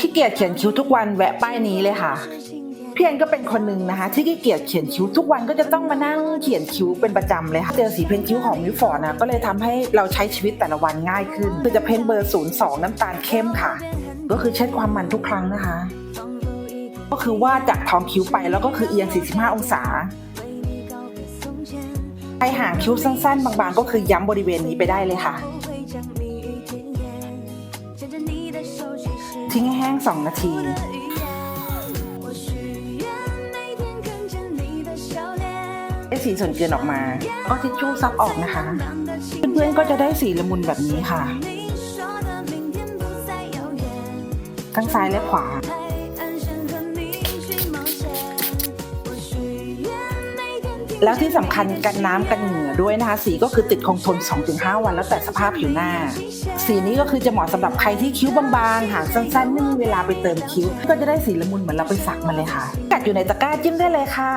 ขี้เกียจเขียนคิ้วทุกวันแวะป้ายนี้เลยค่ะพี่แอนก็เป็นคนหนึ่งนะคะ ที่ขี้เกียจเขียนคิ้วทุกวันก็จะต้องมานั่งเขียนคิ้วเป็นประจำเลยค่ะเจอสีเพ้นคิ้วของมิวฟอร์ดนะก็เลยทำให้เราใช้ชีวิตแต่ละวันง่ายขึ้นคือจะเพ้นเบอร์02น้ำตาลเข้มค่ะ ก็คือเช็ดความมันทุกครั้งนะคะ ก็คือว่าดจากท้องคิ้วไปแล้วก็คือเอียง 45 องศาใครห่างคิ้วสั้นๆ บางๆ ก็คือย้ำบริเวณนี้ไปได้เลยค่ะ ทิ้งให้แห้ง 2 นาทีได้สีส่วนเกินออกมาก็ทิชชู่ซับออกนะคะ เพื่อนๆก็จะได้สีละมุนแบบนี้ค่ะ ทั้งซ้ายและขวา แล้วที่สำคัญกันน้ำกันเหงื่อด้วยนะคะ สีก็คือติดคงทน 2-5 วันแล้วแต่สภาพผิวหน้า สีนี้ก็คือจะเหมาะสำหรับใครที่คิ้วบางๆ หางสั้นๆ ไม่มีเวลาไปเติมคิ้ว ก็จะได้สีละมุนเหมือนเราไปสักมาเลยค่ะ กัดอยู่ในตะกร้าจิ้มได้เลยค่ะ